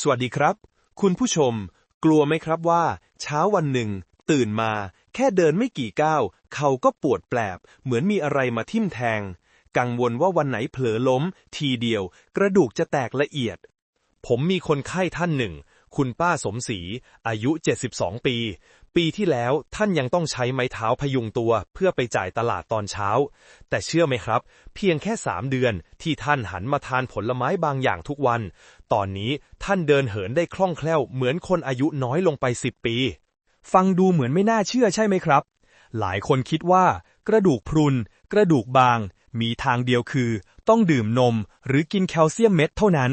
สวัสดีครับ คุณผู้ชม กลัวไหมครับว่า เช้าวันหนึ่ง ตื่นมา แค่เดินไม่กี่ก้าว เขาก็ปวดแปลบ เหมือนมีอะไรมาทิ่มแทง กังวลว่าวันไหนเผลอล้ม ทีเดียว กระดูกจะแตกละเอียด ผมมีคนไข้ท่านหนึ่ง คุณป้าสมศรี อายุ 72 ปี ปีที่แล้วท่านยังต้องใช้ไม้เท้าพยุงตัวเพื่อไปจ่ายตลาดตอนเช้า แต่เชื่อไหมครับ เพียงแค่สามเดือนที่ท่านหันมาทานผลไม้บางอย่างทุกวัน ตอนนี้ท่านเดินเหินได้คล่องแคล่วเหมือนคนอายุน้อยลงไปสิบปี ฟังดูเหมือนไม่น่าเชื่อใช่ไหมครับ หลายคนคิดว่า กระดูกพรุน กระดูกบาง มีทางเดียวคือ ต้องดื่มนม หรือกินแคลเซียมเม็ดเท่านั้น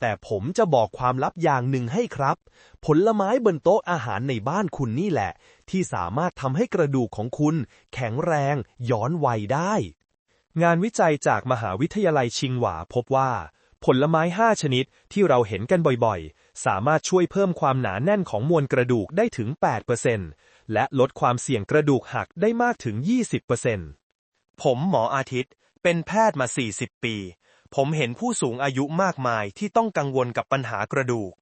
แต่ผมจะบอกความลับอย่างหนึ่งให้ครับ ผลไม้บนโต๊ะอาหารในบ้านคุณนี่แหละ ที่สามารถทำให้กระดูกของคุณ แข็งแรง ย้อนวัยได้ งานวิจัยจากมหาวิทยาลัยชิงหวาพบว่า ผลไม้ 5 ชนิดที่เราเห็นกันบ่อยๆ สามารถช่วยเพิ่มความหนาแน่นของมวลกระดูกได้ถึง 8%และลดความเสี่ยงกระดูกหักได้มากถึง 20%ผมหมออาทิตย์ เป็นแพทย์มา 40 ปี ผมเห็นผู้สูงอายุมากมายที่ต้องกังวลกับปัญหากระดูก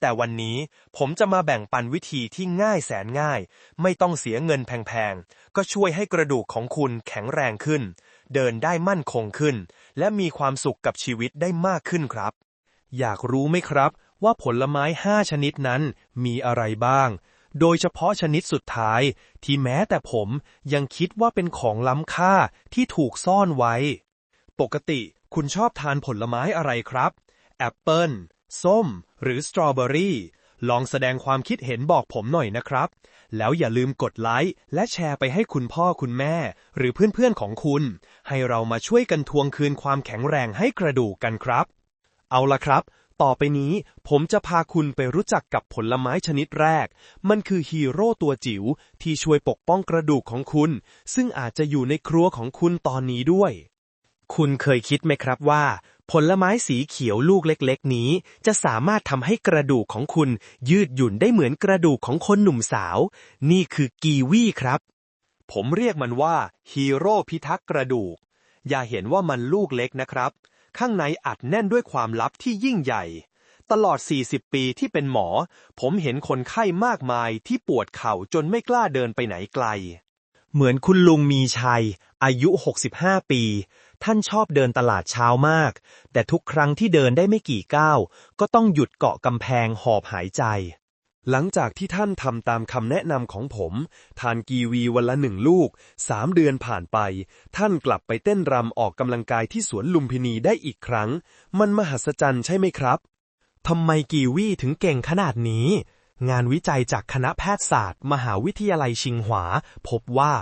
แต่วันนี้ผมจะมาแบ่งปันวิธีที่ง่ายแสนง่าย ไม่ต้องเสียเงินแพงๆ ก็ช่วยให้กระดูกของคุณแข็งแรงขึ้น เดินได้มั่นคงขึ้น และมีความสุขกับชีวิตได้มากขึ้นครับ อยากรู้ไหมครับว่าผลไม้ 5 ชนิดนั้นมีอะไรบ้าง โดยเฉพาะชนิดสุดท้าย ที่แม้แต่ผมยังคิดว่าเป็นของล้ำค่าที่ถูกซ่อนไว้ ปกติ คุณชอบทานผลไม้อะไรครับ แอปเปิลส้ม หรือสตรอเบอรี่ ลองแสดงความคิดเห็นบอกผมหน่อยนะครับ แล้วอย่าลืมกดไลค์และแชร์ไปให้คุณพ่อคุณแม่ หรือเพื่อนๆของคุณ ให้เรามาช่วยกันทวงคืนความแข็งแรงให้กระดูกกันครับ เอาละครับ ต่อไปนี้ผมจะพาคุณไปรู้จักกับผลไม้ชนิดแรก มันคือฮีโร่ตัวจิ๋วที่ช่วยปกป้องกระดูกของคุณ ซึ่งอาจจะอยู่ในครัวของคุณตอนนี้ด้วย คุณเคยคิดไหมครับว่า ผลไม้สีเขียวลูกเล็กๆ นี้ จะสามารถทำให้กระดูกของคุณ ยืดหยุ่นได้เหมือนกระดูกของคนหนุ่มสาว นี่คือกีวีครับ ผมเรียกมันว่าฮีโร่พิทักษ์กระดูก อย่าเห็นว่ามันลูกเล็กนะครับ ข้างในอัดแน่นด้วยความลับที่ยิ่งใหญ่ ตลอด 40 ปีที่เป็นหมอ ผมเห็นคนไข้มากมายที่ปวดเข่าจนไม่กล้าเดินไปไหนไกล เหมือนคุณลุงมีชัย อายุ 65 ปี ท่านชอบเดินตลาดเช้ามาก แต่ทุกครั้งที่เดินได้ไม่กี่ก้าว ก็ต้องหยุดเกาะกำแพงหอบหายใจ หลังจากที่ท่านทำตามคำแนะนำของผม ทานกีวีวันละหนึ่งลูก สามเดือนผ่านไป ท่านกลับไปเต้นรำออกกำลังกายที่สวนลุมพินีได้อีกครั้ง มันมหัศจรรย์ใช่ไหมครับ ทำไมกีวีถึงเก่งขนาดนี้งานวิจัยจากคณะแพทยศาสตร์ มหาวิทยาลัยชิงหวา พบว่า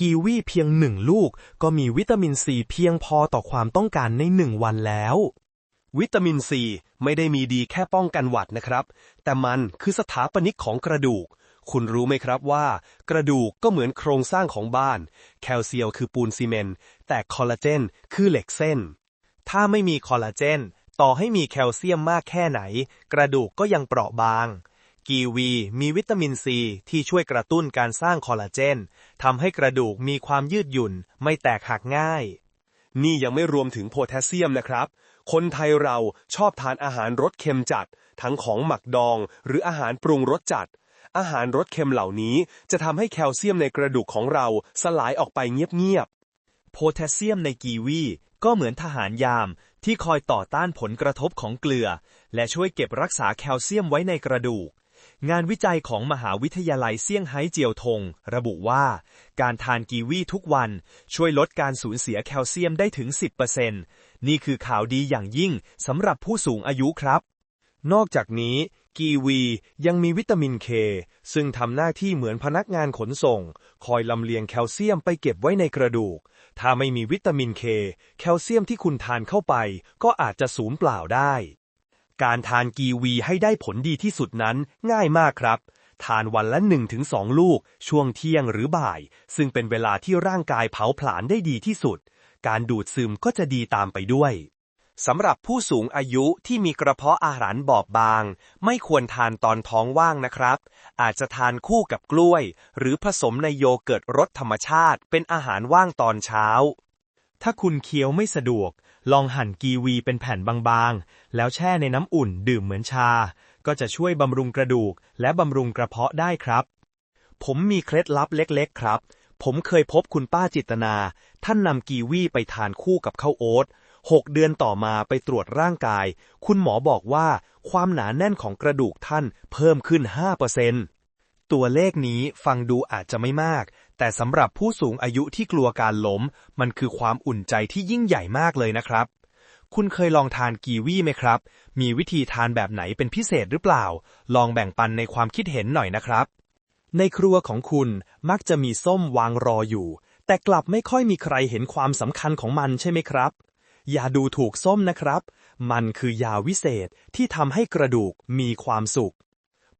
กีวีเพียงหนึ่งลูก ก็มีวิตามินซีเพียงพอต่อความต้องการในหนึ่งวันแล้ว วิตามินซีไม่ได้มีดีแค่ป้องกันหวัดนะครับ แต่มันคือสถาปนิกของกระดูก คุณรู้ไหมครับว่า กระดูกก็เหมือนโครงสร้างของบ้าน แคลเซียมคือปูนซีเมนต์แต่คอลลาเจนคือเหล็กเส้น ถ้าไม่มีคอลลาเจนต่อให้มีแคลเซียมมากแค่ไหน กระดูกก็ยังเปราะบาง กีวี มีวิตามินซีที่ช่วยกระตุ้นการสร้างคอลลาเจนทำให้กระดูกมีความยืดหยุ่น ไม่แตกหักง่าย นี่ยังไม่รวมถึงโพแทสเซียมนะครับ คนไทยเราชอบทานอาหารรสเค็มจัด ทั้งของหมักดอง หรืออาหารปรุงรสจัด อาหารรสเค็มเหล่านี้จะทำให้แคลเซียมในกระดูกของเราสลายออกไปเงียบๆ โพแทสเซียมในกีวีก็เหมือนทหารยามที่คอยต่อต้านผลกระทบของเกลือ และช่วยเก็บรักษาแคลเซียมไว้ในกระดูก งานวิจัยของมหาวิทยาลัยเซี่ยงไฮ้เจียวทง ระบุว่า การทานกีวีทุกวันช่วยลดการสูญเสียแคลเซียมได้ถึง 10%นี่คือข่าวดีอย่างยิ่งสำหรับผู้สูงอายุครับ นอกจากนี้ กีวียังมีวิตามินเค ซึ่งทำหน้าที่เหมือนพนักงานขนส่ง คอยลำเลียงแคลเซียมไปเก็บไว้ในกระดูก ถ้าไม่มีวิตามินเค แคลเซียมที่คุณทานเข้าไป ก็อาจจะสูญเปล่าได้ การทานกีวีให้ได้ผลดีที่สุดนั้นง่ายมากครับ ทานวันละ 1-2 ลูก ช่วงเที่ยงหรือบ่าย ซึ่งเป็นเวลาที่ร่างกายเผาผลาญได้ดีที่สุด การดูดซึมก็จะดีตามไปด้วยสำหรับผู้สูงอายุที่มีกระเพาะอาหารบอบบาง ไม่ควรทานตอนท้องว่างนะครับ อาจจะทานคู่กับกล้วย หรือผสมในโยเกิร์ตรสธรรมชาติ เป็นอาหารว่างตอนเช้า ถ้าคุณเคี้ยวไม่สะดวก ลองหั่นกีวีเป็นแผ่นบางๆ แล้วแช่ในน้ำอุ่นดื่มเหมือนชา ก็จะช่วยบำรุงกระดูก และบำรุงกระเพาะได้ครับ ผมมีเคล็ดลับเล็กๆ ครับ ผมเคยพบคุณป้าจิตนา ท่านนำกีวีไปทานคู่กับข้าวโอ๊ตหกเดือนต่อมาไปตรวจร่างกาย คุณหมอบอกว่า ความหนาแน่นของกระดูกท่านเพิ่มขึ้น 5%ตัวเลขนี้ฟังดูอาจจะไม่มาก แต่สำหรับผู้สูงอายุที่กลัวการล้ม มันคือความอุ่นใจที่ยิ่งใหญ่มากเลยนะครับ คุณเคยลองทานกีวีไหมครับ มีวิธีทานแบบไหนเป็นพิเศษหรือเปล่า ลองแบ่งปันในความคิดเห็นหน่อยนะครับ ในครัวของคุณมักจะมีส้มวางรออยู่ แต่กลับไม่ค่อยมีใครเห็นความสำคัญของมันใช่ไหมครับ อย่าดูถูกส้มนะครับ มันคือยาวิเศษที่ทำให้กระดูกมีความสุข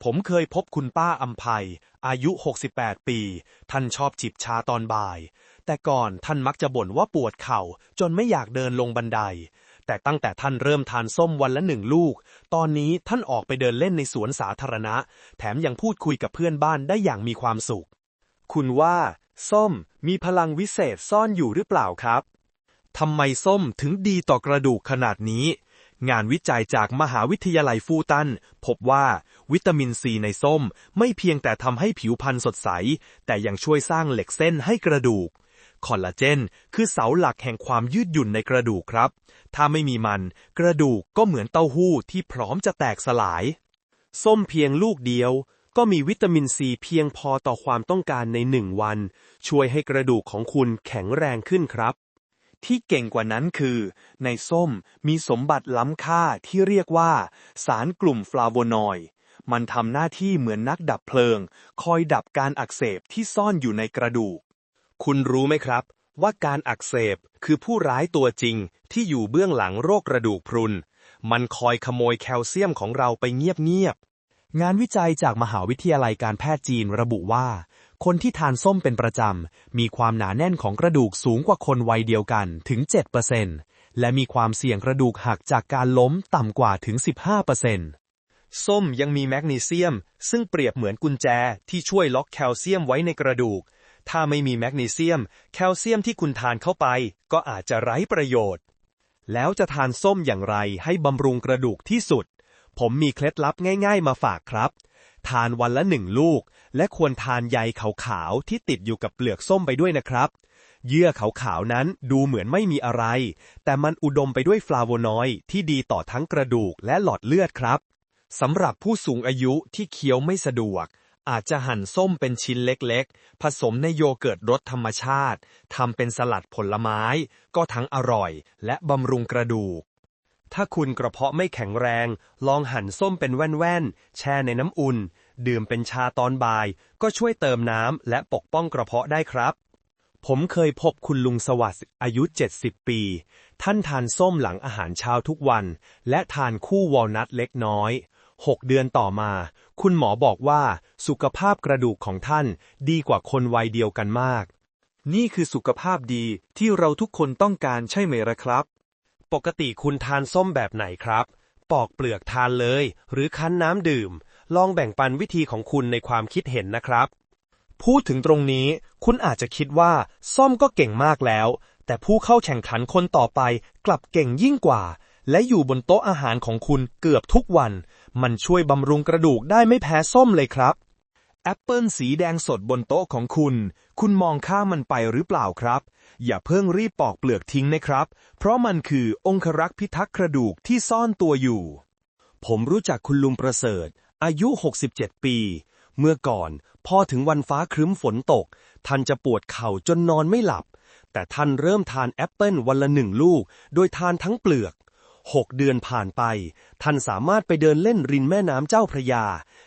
ผมเคยพบคุณป้าอัมภัย อายุ 68 ปี ท่านชอบจิบชาตอนบ่าย แต่ก่อนท่านมักจะบ่นว่าปวดเข่าจนไม่อยากเดินลงบันได แต่ตั้งแต่ท่านเริ่มทานส้มวันละหนึ่งลูก ตอนนี้ท่านออกไปเดินเล่นในสวนสาธารณะ แถมยังพูดคุยกับเพื่อนบ้านได้อย่างมีความสุข คุณว่า ส้มมีพลังวิเศษซ่อนอยู่หรือเปล่าครับทำไมส้มถึงดีต่อกระดูกขนาดนี้ งานวิจัยจากมหาวิทยาลัยฟูตัน พบว่าวิตามินซีในส้มไม่เพียงแต่ทำให้ผิวพรรณสดใส แต่ยังช่วยสร้างเหล็กเส้นให้กระดูก คอลลาเจน คือเสาหลักแห่งความยืดหยุ่นในกระดูกครับ ถ้าไม่มีมัน กระดูกก็เหมือนเต้าหู้ที่พร้อมจะแตกสลาย ส้มเพียงลูกเดียว ก็มีวิตามินซีเพียงพอต่อความต้องการในหนึ่งวัน ช่วยให้กระดูกของคุณแข็งแรงขึ้นครับ ที่เก่งกว่านั้นคือ ในส้มมีสมบัติล้ำค่าที่เรียกว่า สารกลุ่มฟลาโวนอยด์มันทำหน้าที่เหมือนนักดับเพลิง คอยดับการอักเสบที่ซ่อนอยู่ในกระดูก คุณรู้ไหมครับ ว่าการอักเสบคือผู้ร้ายตัวจริงที่อยู่เบื้องหลังโรคกระดูกพรุน มันคอยขโมยแคลเซียมของเราไปเงียบๆงานวิจัยจากมหาวิทยาลัยการแพทย์จีนระบุว่า คนที่ทานส้มเป็นประจำ มีความหนาแน่นของกระดูกสูงกว่าคนวัยเดียวกันถึง 7%และมีความเสี่ยงกระดูกหักจากการล้มต่ำกว่าถึง 15%ส้มยังมีแมกนีเซียม ซึ่งเปรียบเหมือนกุญแจที่ช่วยล็อกแคลเซียมไว้ในกระดูก ถ้าไม่มีแมกนีเซียม แคลเซียมที่คุณทานเข้าไป ก็อาจจะไร้ประโยชน์ แล้วจะทานส้มอย่างไรให้บำรุงกระดูกที่สุด ผมมีเคล็ดลับง่าย ๆ มาฝากครับ ทานวันละหนึ่งลูก และควรทานใยขาวๆที่ติดอยู่กับเปลือกส้มไปด้วยนะครับเยื่อขาวๆนั้นดูเหมือนไม่มีอะไร แต่มันอุดมไปด้วยฟลาโวนอยด์ที่ดีต่อทั้งกระดูกและหลอดเลือดครับสำหรับผู้สูงอายุที่เคี้ยวไม่สะดวก อาจจะหั่นส้มเป็นชิ้นเล็กๆ ผสมในโยเกิร์ตรสธรรมชาติทำเป็นสลัดผลไม้ ก็ทั้งอร่อย และบำรุงกระดูก ถ้าคุณกระเพาะไม่แข็งแรง ลองหั่นส้มเป็นแว่นๆ แช่ในน้ำอุ่น ดื่มเป็นชาตอนบ่าย ก็ช่วยเติมน้ำและปกป้องกระเพาะได้ครับ ผมเคยพบคุณลุงสวัสดิ์อายุ 70 ปี ท่านทานส้มหลังอาหารเช้าทุกวัน และทานคู่วอลนัทเล็กน้อย 6 เดือนต่อมา คุณหมอบอกว่าสุขภาพกระดูกของท่านดีกว่าคนวัยเดียวกันมาก นี่คือสุขภาพดีที่เราทุกคนต้องการใช่ไหมละครับ ปกติคุณทานส้มแบบไหนครับ ปอกเปลือกทานเลย หรือคั้นน้ำดื่ม ลองแบ่งปันวิธีของคุณในความคิดเห็นนะครับ พูดถึงตรงนี้ คุณอาจจะคิดว่าส้มก็เก่งมากแล้ว แต่ผู้เข้าแข่งขันคนต่อไปกลับเก่งยิ่งกว่า และอยู่บนโต๊ะอาหารของคุณเกือบทุกวัน มันช่วยบำรุงกระดูกได้ไม่แพ้ส้มเลยครับ แอปเปิลสีแดงสดบนโต๊ะของคุณ คุณมองข้ามมันไปหรือเปล่าครับ อย่าเพิ่งรีบปอกเปลือกทิ้งนะครับ เพราะมันคือองครักษ์พิทักษ์กระดูกที่ซ่อนตัวอยู่ ผมรู้จักคุณลุงประเสริฐ อายุ 67 ปี เมื่อก่อน พอถึงวันฟ้าครึ้มฝนตก ท่านจะปวดเข่าจนนอนไม่หลับ แต่ท่านเริ่มทานแอปเปิลวันละหนึ่งลูก โดยทานทั้งเปลือก หกเดือนผ่านไป ท่านสามารถไปเดินเล่นริมแม่น้ำเจ้าพระยา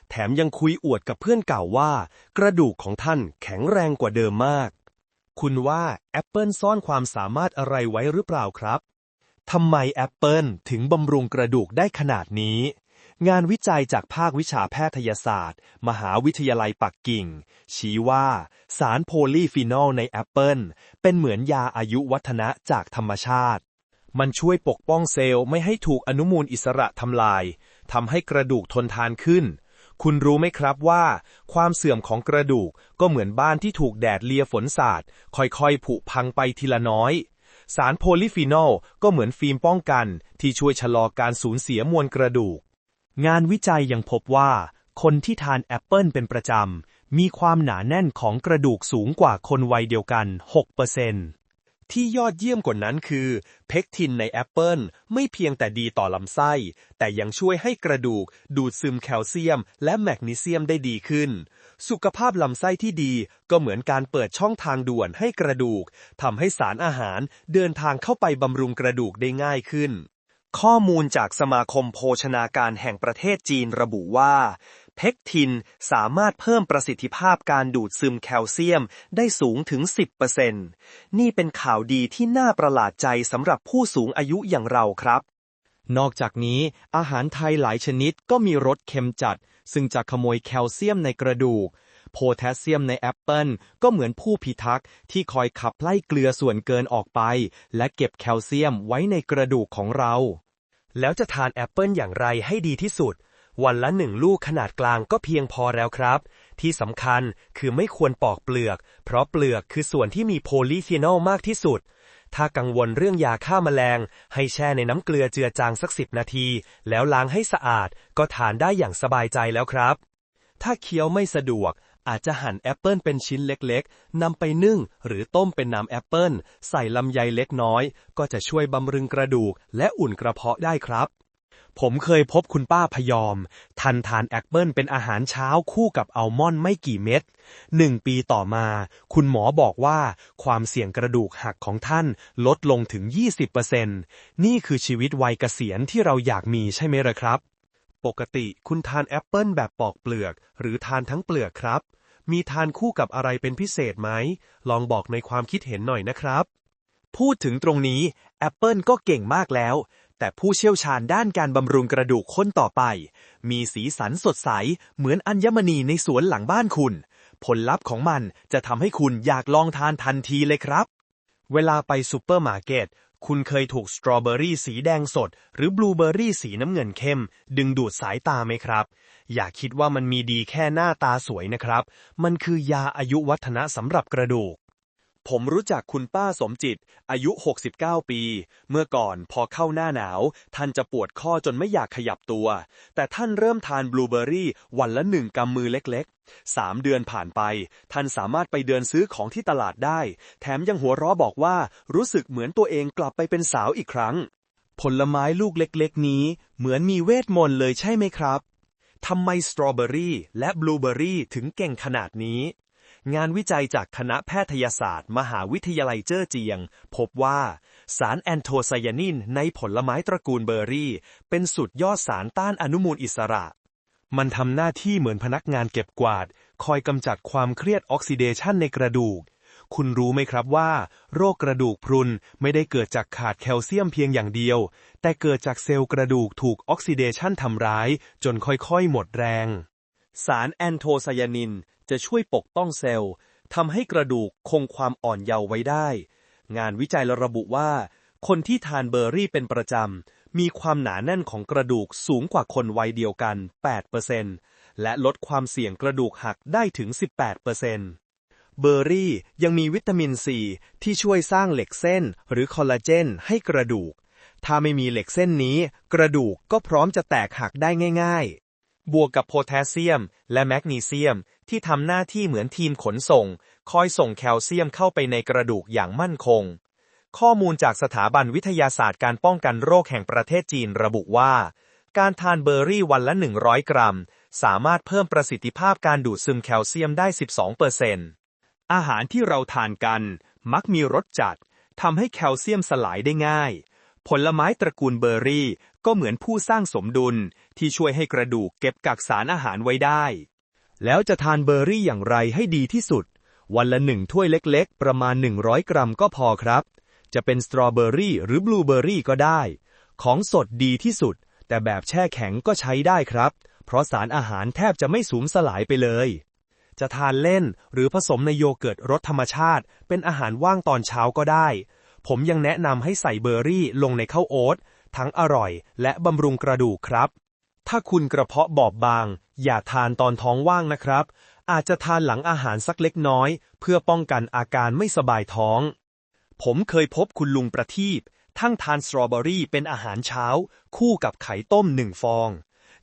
แถมยังคุยอวดกับเพื่อนเก่าว่า กระดูกของท่านแข็งแรงกว่าเดิมมาก คุณว่าแอปเปิลซ่อนความสามารถอะไรไว้หรือเปล่าครับทำไมแอปเปิลถึงบำรุงกระดูกได้ขนาดนี้ งานวิจัยจากภาควิชาแพทยศาสตร์ มหาวิทยาลัยปักกิ่ง ชี้ว่าสารโพลีฟีนอลในแอปเปิลเป็นเหมือนยาอายุวัฒนะจากธรรมชาติ มันช่วยปกป้องเซลล์ไม่ให้ถูกอนุมูลอิสระทำลายทำให้กระดูกทนทานขึ้น คุณรู้ไหมครับว่า ความเสื่อมของกระดูกก็เหมือนบ้านที่ถูกแดดเลียฝนสาด ค่อยๆ ผุพังไปทีละน้อย สารโพลีฟีนอลก็เหมือนฟิล์มป้องกัน ที่ช่วยชะลอการสูญเสียมวลกระดูก งานวิจัยยังพบว่า คนที่ทานแอปเปิลเป็นประจำมีความหนาแน่นของกระดูกสูงกว่าคนวัยเดียวกัน 6% ที่ยอดเยี่ยมกว่านั้นคือ เพกทินในแอปเปิลไม่เพียงแต่ดีต่อลำไส้ แต่ยังช่วยให้กระดูก ดูดซึมแคลเซียม และแมกนีเซียมได้ดีขึ้น สุขภาพลำไส้ที่ดีก็เหมือนการเปิดช่องทางด่วนให้กระดูกทำให้สารอาหารเดินทางเข้าไปบำรุงกระดูกได้ง่ายขึ้นข้อมูลจากสมาคมโภชนาการแห่งประเทศจีนระบุว่า เพกทินสามารถเพิ่มประสิทธิภาพการดูดซึมแคลเซียมได้สูงถึง 10%นี่เป็นข่าวดีที่น่าประหลาดใจสำหรับผู้สูงอายุอย่างเราครับ นอกจากนี้ อาหารไทยหลายชนิดก็มีรสเค็มจัด ซึ่งจะขโมยแคลเซียมในกระดูก โพแทสเซียมในแอปเปิลก็เหมือนผู้พิทักษ์ที่คอยขับไล่เกลือส่วนเกินออกไป และเก็บแคลเซียมไว้ในกระดูกของเรา แล้วจะทานแอปเปิลอย่างไรให้ดีที่สุด วันละหนึ่งลูกขนาดกลางก็เพียงพอแล้วครับ ที่สำคัญคือไม่ควรปอกเปลือก เพราะเปลือกคือส่วนที่มีโพลีฟีนอลมากที่สุด ถ้ากังวลเรื่องยาฆ่าแมลง ให้แช่ในน้ำเกลือเจือจางสักสิบนาที แล้วล้างให้สะอาด ก็ทานได้อย่างสบายใจแล้วครับ ถ้าเคี้ยวไม่สะดวกอาจจะหั่นแอปเปิลเป็นชิ้นเล็กๆ นำไปนึ่งหรือต้มเป็นน้ำแอปเปิลใส่ลำไยเล็กน้อย ก็จะช่วยบำรุงกระดูกและอุ่นกระเพาะได้ครับ ผมเคยพบคุณป้าพยอม ทันทานแอปเปิลเป็นอาหารเช้าคู่กับอัลมอนด์ไม่กี่เม็ดหนึ่งปีต่อมา คุณหมอบอกว่าความเสี่ยงกระดูกหักของท่านลดลงถึง 20%นี่คือชีวิตวัยเกษียณที่เราอยากมีใช่ไหมล่ะครับ ปกติคุณทานแอปเปิลแบบปอกเปลือก หรือทานทั้งเปลือกครับ มีทานคู่กับอะไรเป็นพิเศษไหม ลองบอกในความคิดเห็นหน่อยนะครับพูดถึงตรงนี้แอปเปิลก็เก่งมากแล้ว แต่ผู้เชี่ยวชาญด้านการบำรุงกระดูกคนต่อไป มีสีสันสดใส เหมือนอัญมณีในสวนหลังบ้านคุณ ผลลัพธ์ของมันจะทำให้คุณอยากลองทานทันทีเลยครับ เวลาไปซูเปอร์มาร์เก็ต คุณเคยถูกสตรอเบอรี่สีแดงสด หรือบลูเบอรี่สีน้ำเงินเข้ม ดึงดูดสายตาไหมครับ อย่าคิดว่ามันมีดีแค่หน้าตาสวยนะครับ มันคือยาอายุวัฒนะสำหรับกระดูก ผมรู้จักคุณป้าสมจิต อายุ 69 ปี เมื่อก่อนพอเข้าหน้าหนาว ท่านจะปวดข้อจนไม่อยากขยับตัว แต่ท่านเริ่มทานบลูเบอรี่วันละหนึ่งกำมือเล็กๆ สามเดือนผ่านไป ท่านสามารถไปเดินซื้อของที่ตลาดได้ แถมยังหัวเราะบอกว่ารู้สึกเหมือนตัวเองกลับไปเป็นสาวอีกครั้ง ผลไม้ลูกเล็กๆ นี้ เหมือนมีเวทมนต์เลยใช่ไหมครับทำไมสตรอเบอรี่และบลูเบอรี่ถึงเก่งขนาดนี้ งานวิจัยจากคณะแพทยศาสตร์ มหาวิทยาลัยเจ้อเจียง พบว่าสารแอนโทไซยานินในผลไม้ตระกูลเบอร์รี่ เป็นสุดยอดสารต้านอนุมูลอิสระ มันทำหน้าที่เหมือนพนักงานเก็บกวาด คอยกำจัดความเครียดออกซิเดชันในกระดูก คุณรู้ไหมครับว่า โรคกระดูกพรุนไม่ได้เกิดจากขาดแคลเซียมเพียงอย่างเดียว แต่เกิดจากเซลล์กระดูกถูกออกซิเดชันทำร้าย จนค่อยๆ หมดแรง สารแอนโทไซยานินจะช่วยปกป้องเซลล์ทำให้กระดูกคงความอ่อนเยาว์ไว้ได้ งานวิจัยระบุว่า คนที่ทานเบอร์รี่เป็นประจำ มีความหนาแน่นของกระดูกสูงกว่าคนวัยเดียวกัน 8%และลดความเสี่ยงกระดูกหักได้ถึง 18%เบอร์รี่ยังมีวิตามินซีที่ช่วยสร้างเหล็กเส้นหรือคอลลาเจนให้กระดูก ถ้าไม่มีเหล็กเส้นนี้ กระดูกก็พร้อมจะแตกหักได้ง่ายๆ บวกกับโพแทสเซียม และแมกนีเซียม ที่ทำหน้าที่เหมือนทีมขนส่ง คอยส่งแคลเซียมเข้าไปในกระดูกอย่างมั่นคง ข้อมูลจากสถาบันวิทยาศาสตร์การป้องกันโรคแห่งประเทศจีนระบุว่า การทานเบอร์รี่วันละ 100 กรัม สามารถเพิ่มประสิทธิภาพการดูดซึมแคลเซียมได้ 12%อาหารที่เราทานกัน มักมีรสจัดทำให้แคลเซียมสลายได้ง่าย ผลไม้ตระกูลเบอร์รี่ ก็เหมือนผู้สร้างสมดุลที่ช่วยให้กระดูกเก็บกักสารอาหารไว้ได้ แล้วจะทานเบอร์รี่อย่างไรให้ดีที่สุด วันละหนึ่งถ้วยเล็กๆ ประมาณ 100 กรัมก็พอครับ จะเป็นสตรอเบอร์รี่หรือบลูเบอร์รี่ก็ได้ ของสดดีที่สุด แต่แบบแช่แข็งก็ใช้ได้ครับ เพราะสารอาหารแทบจะไม่สูญสลายไปเลย จะทานเล่นหรือผสมในโยเกิร์ตรสธรรมชาติ เป็นอาหารว่างตอนเช้าก็ได้ ผมยังแนะนำให้ใส่เบอร์รี่ลงในข้าวโอ๊ตทั้งอร่อยและบำรุงกระดูกครับ ถ้าคุณกระเพาะบอบบาง อย่าทานตอนท้องว่างนะครับ อาจจะทานหลังอาหารสักเล็กน้อย เพื่อป้องกันอาการไม่สบายท้อง ผมเคยพบคุณลุงประทีปทั้งทานสตรอเบอรี่เป็นอาหารเช้า คู่กับไข่ต้มหนึ่งฟอง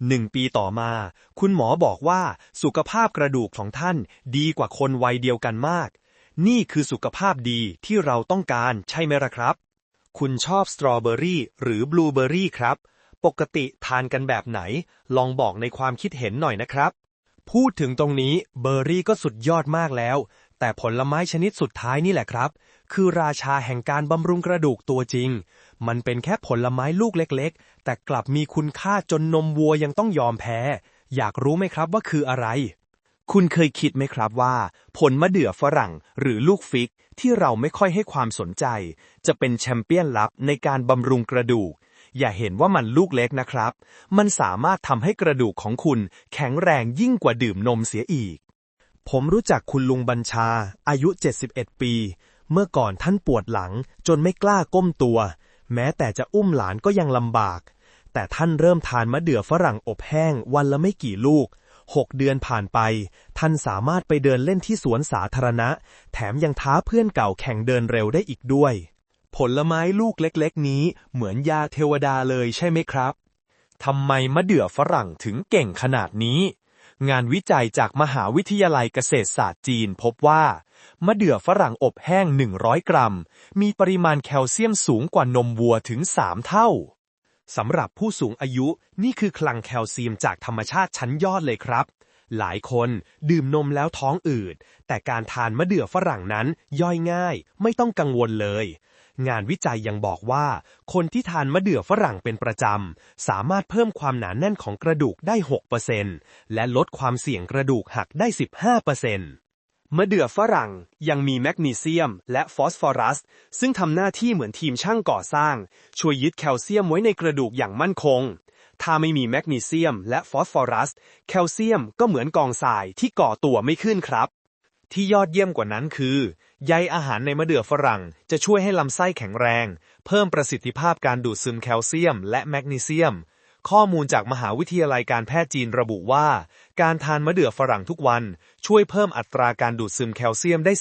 หนึ่งปีต่อมา คุณหมอบอกว่าสุขภาพกระดูกของท่านดีกว่าคนวัยเดียวกันมาก นี่คือสุขภาพดีที่เราต้องการใช่ไหมล่ะครับ คุณชอบสตรอเบอรี่หรือบลูเบอรี่ครับ ปกติทานกันแบบไหน ลองบอกในความคิดเห็นหน่อยนะครับ พูดถึงตรงนี้เบอร์รี่ก็สุดยอดมากแล้ว แต่ผลไม้ชนิดสุดท้ายนี่แหละครับ คือราชาแห่งการบำรุงกระดูกตัวจริง มันเป็นแค่ผลไม้ลูกเล็กๆ แต่กลับมีคุณค่าจนนมวัวยังต้องยอมแพ้ อยากรู้ไหมครับว่าคืออะไร คุณเคยคิดไหมครับว่า ผลมะเดื่อฝรั่งหรือลูกฟิกที่เราไม่ค่อยให้ความสนใจ จะเป็นแชมเปี้ยนลับในการบำรุงกระดูก อย่าเห็นว่ามันลูกเล็กนะครับ มันสามารถทำให้กระดูกของคุณแข็งแรงยิ่งกว่าดื่มนมเสียอีก ผมรู้จักคุณลุงบัญชา อายุ 71 ปี เมื่อก่อนท่านปวดหลังจนไม่กล้าก้มตัว แม้แต่จะอุ้มหลานก็ยังลำบาก แต่ท่านเริ่มทานมะเดื่อฝรั่งอบแห้งวันละไม่กี่ลูก หกเดือนผ่านไป ท่านสามารถไปเดินเล่นที่สวนสาธารณะ แถมยังท้าเพื่อนเก่าแข่งเดินเร็วได้อีกด้วย ผลไม้ลูกเล็กๆ นี้เหมือนยาเทวดาเลยใช่ไหมครับทำไมมะเดื่อฝรั่งถึงเก่งขนาดนี้ งานวิจัยจากมหาวิทยาลัยเกษตรศาสตร์จีนพบว่า มะเดื่อฝรั่งอบแห้ง 100 กรัม มีปริมาณแคลเซียมสูงกว่านมวัวถึง 3 เท่า สำหรับผู้สูงอายุนี่คือคลังแคลเซียมจากธรรมชาติชั้นยอดเลยครับ หลายคนดื่มนมแล้วท้องอืด แต่การทานมะเดื่อฝรั่งนั้นย่อยง่าย ไม่ต้องกังวลเลย งานวิจัยยังบอกว่า คนที่ทานมะเดื่อฝรั่งเป็นประจำ สามารถเพิ่มความหนาแน่นของกระดูกได้ 6%และลดความเสี่ยงกระดูกหักได้ 15% มะเดื่อฝรั่งยังมีแมกนีเซียมและฟอสฟอรัส ซึ่งทำหน้าที่เหมือนทีมช่างก่อสร้าง ช่วยยึดแคลเซียมไว้ในกระดูกอย่างมั่นคง ถ้าไม่มีแมกนีเซียมและฟอสฟอรัส แคลเซียมก็เหมือนกองทรายที่ก่อตัวไม่ขึ้นครับ ที่ยอดเยี่ยมกว่านั้นคือใยอาหารในมะเดื่อฝรั่งจะช่วยให้ลำไส้แข็งแรง เพิ่มประสิทธิภาพการดูดซึมแคลเซียมและแมกนีเซียม ข้อมูลจากมหาวิทยาลัยการแพทย์จีนระบุว่า การทานมะเดื่อฝรั่งทุกวัน ช่วยเพิ่มอัตราการดูดซึมแคลเซียมได้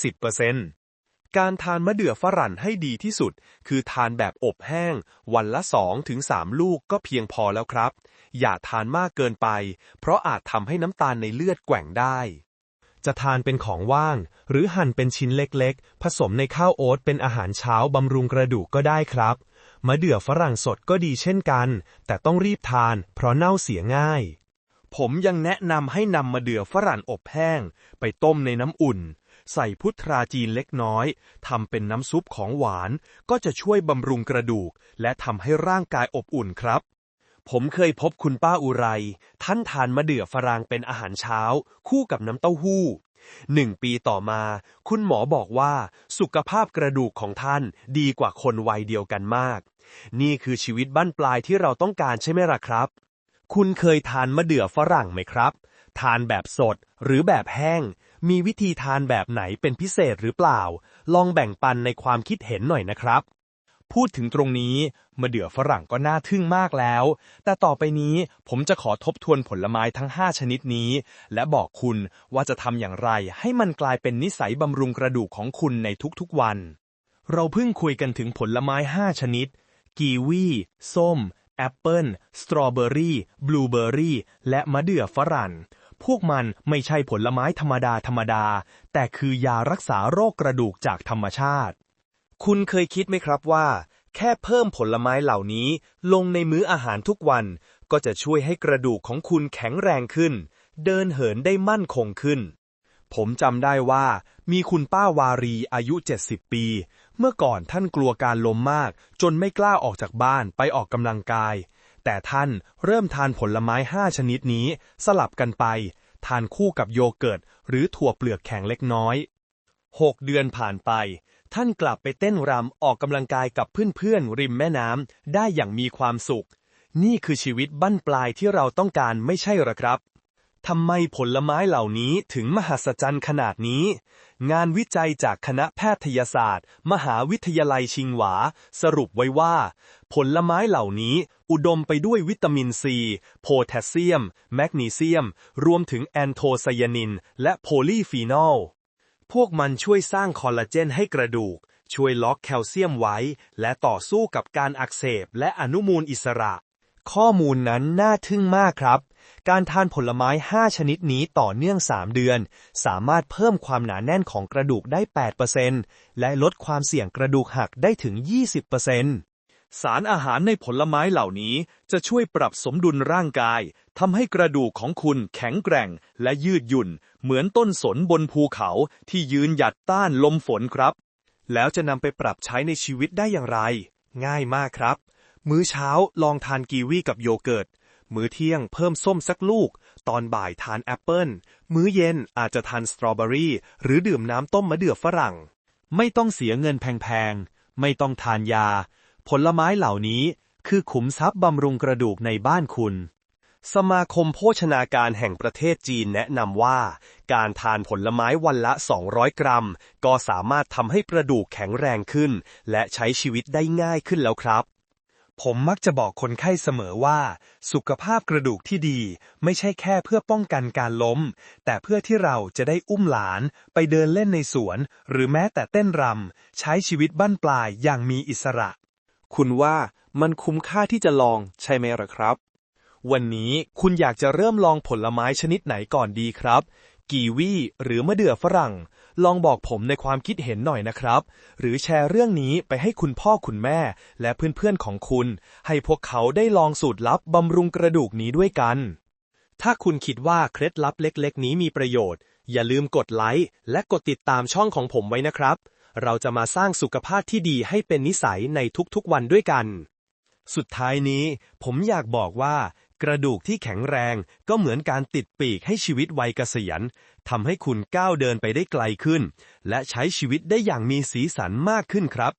10%การทานมะเดื่อฝรั่งให้ดีที่สุด คือทานแบบอบแห้ง วันละ 2-3 ลูกก็เพียงพอแล้วครับ อย่าทานมากเกินไป เพราะอาจทำให้น้ำตาลในเลือดแกว่งได้จะทานเป็นของว่าง หรือหั่นเป็นชิ้นเล็กๆ ผสมในข้าวโอ๊ตเป็นอาหารเช้าบำรุงกระดูกก็ได้ครับ มะเดื่อฝรั่งสดก็ดีเช่นกัน แต่ต้องรีบทาน เพราะเน่าเสียง่าย ผมยังแนะนำให้นำมะเดื่อฝรั่งอบแห้ง ไปต้มในน้ำอุ่น ใส่พุทราจีนเล็กน้อยทำเป็นน้ำซุปของหวาน ก็จะช่วยบำรุงกระดูก และทำให้ร่างกายอบอุ่นครับผมเคยพบคุณป้าอุไร ท่านทานมะเดื่อฝรั่งเป็นอาหารเช้า คู่กับน้ำเต้าหู้ หนึ่งปีต่อมา คุณหมอบอกว่า สุขภาพกระดูกของท่านดีกว่าคนวัยเดียวกันมาก นี่คือชีวิตบั้นปลายที่เราต้องการใช่ไหมล่ะครับ คุณเคยทานมะเดื่อฝรั่งไหมครับ ทานแบบสดหรือแบบแห้ง มีวิธีทานแบบไหนเป็นพิเศษหรือเปล่า ลองแบ่งปันในความคิดเห็นหน่อยนะครับ พูดถึงตรงนี้มะเดื่อฝรั่งก็น่าทึ่งมากแล้ว แต่ต่อไปนี้ผมจะขอทบทวนผลไม้ทั้ง 5 ชนิดนี้ และบอกคุณว่าจะทำอย่างไรให้มันกลายเป็นนิสัยบำรุงกระดูกของคุณในทุกๆวัน เราเพิ่งคุยกันถึงผลไม้ 5 ชนิด กีวี ส้ม แอปเปิลสตรอเบอรี่ บลูเบอรี่ และมะเดื่อฝรั่งพวกมันไม่ใช่ผลไม้ธรรมดาธรรมดา แต่คือยารักษาโรคกระดูกจากธรรมชาติ คุณเคยคิดไหมครับว่า แค่เพิ่มผลไม้เหล่านี้ลงในมื้ออาหารทุกวัน ก็จะช่วยให้กระดูกของคุณแข็งแรงขึ้น เดินเหินได้มั่นคงขึ้น ผมจำได้ว่า มีคุณป้าวารีอายุ 70 ปี เมื่อก่อนท่านกลัวการล้มมาก จนไม่กล้าออกจากบ้านไปออกกำลังกาย แต่ท่านเริ่มทานผลไม้ 5 ชนิดนี้ สลับกันไป ทานคู่กับโยเกิร์ต หรือถั่วเปลือกแข็งเล็กน้อย 6 เดือนผ่านไป ท่านกลับไปเต้นรำออกกำลังกายกับเพื่อนๆ ริมแม่น้ำได้อย่างมีความสุข นี่คือชีวิตบั้นปลายที่เราต้องการไม่ใช่หรอครับทำไมผลไม้เหล่านี้ถึงมหัศจรรย์ขนาดนี้ งานวิจัยจากคณะแพทยศาสตร์ มหาวิทยาลัยชิงหวา สรุปไว้ว่า ผลไม้เหล่านี้อุดมไปด้วยวิตามินซี โพแทสเซียม แมกนีเซียม รวมถึงแอนโทไซยานิน และโพลีฟีนอล พวกมันช่วยสร้างคอลลาเจนให้กระดูก ช่วยล็อกแคลเซียมไว้ และต่อสู้กับการอักเสบและอนุมูลอิสระ ข้อมูลนั้นน่าทึ่งมากครับ การทานผลไม้ 5 ชนิดนี้ต่อเนื่อง 3 เดือน สามารถเพิ่มความหนาแน่นของกระดูกได้ 8%และลดความเสี่ยงกระดูกหักได้ถึง 20% สารอาหารในผลไม้เหล่านี้จะช่วยปรับสมดุลร่างกายทำให้กระดูกของคุณแข็งแกร่งและยืดหยุ่น เหมือนต้นสนบนภูเขาที่ยืนหยัดต้านลมฝนครับ แล้วจะนำไปปรับใช้ในชีวิตได้อย่างไร ง่ายมากครับ มื้อเช้าลองทานกีวีกับโยเกิร์ตมื้อเที่ยงเพิ่มส้มสักลูก ตอนบ่ายทานแอปเปิลมื้อเย็นอาจจะทานสตรอเบอรี่ หรือดื่มน้ำต้มมะเดื่อฝรั่ง ไม่ต้องเสียเงินแพงๆ ไม่ต้องทานยา ผลไม้เหล่านี้คือขุมทรัพย์บำรุงกระดูกในบ้านคุณ สมาคมโภชนาการแห่งประเทศจีนแนะนำว่า การทานผลไม้วันละ 200 กรัม ก็สามารถทำให้กระดูกแข็งแรงขึ้น และใช้ชีวิตได้ง่ายขึ้นแล้วครับ ผมมักจะบอกคนไข้เสมอว่า สุขภาพกระดูกที่ดี ไม่ใช่แค่เพื่อป้องกันการล้ม แต่เพื่อที่เราจะได้อุ้มหลาน ไปเดินเล่นในสวน หรือแม้แต่เต้นรำใช้ชีวิตบั้นปลายอย่างมีอิสระ คุณว่ามันคุ้มค่าที่จะลองใช่ไหมล่ะครับ วันนี้คุณอยากจะเริ่มลองผลไม้ชนิดไหนก่อนดีครับ กีวีหรือมะเดื่อฝรั่ง ลองบอกผมในความคิดเห็นหน่อยนะครับ หรือแชร์เรื่องนี้ไปให้คุณพ่อคุณแม่ และเพื่อนๆของคุณ ให้พวกเขาได้ลองสูตรลับบำรุงกระดูกนี้ด้วยกัน ถ้าคุณคิดว่าเคล็ดลับเล็ก ๆ นี้มีประโยชน์ อย่าลืมกดไลค์และกดติดตามช่องของผมไว้นะครับ เราจะมาสร้างสุขภาพที่ดีให้เป็นนิสัยในทุกๆวันด้วยกัน สุดท้ายนี้ ผมอยากบอกว่า กระดูกที่แข็งแรงก็เหมือนการติดปีกให้ชีวิตวัยเกษียณทำให้คุณก้าวเดินไปได้ไกลขึ้น และใช้ชีวิตได้อย่างมีสีสันมากขึ้นครับ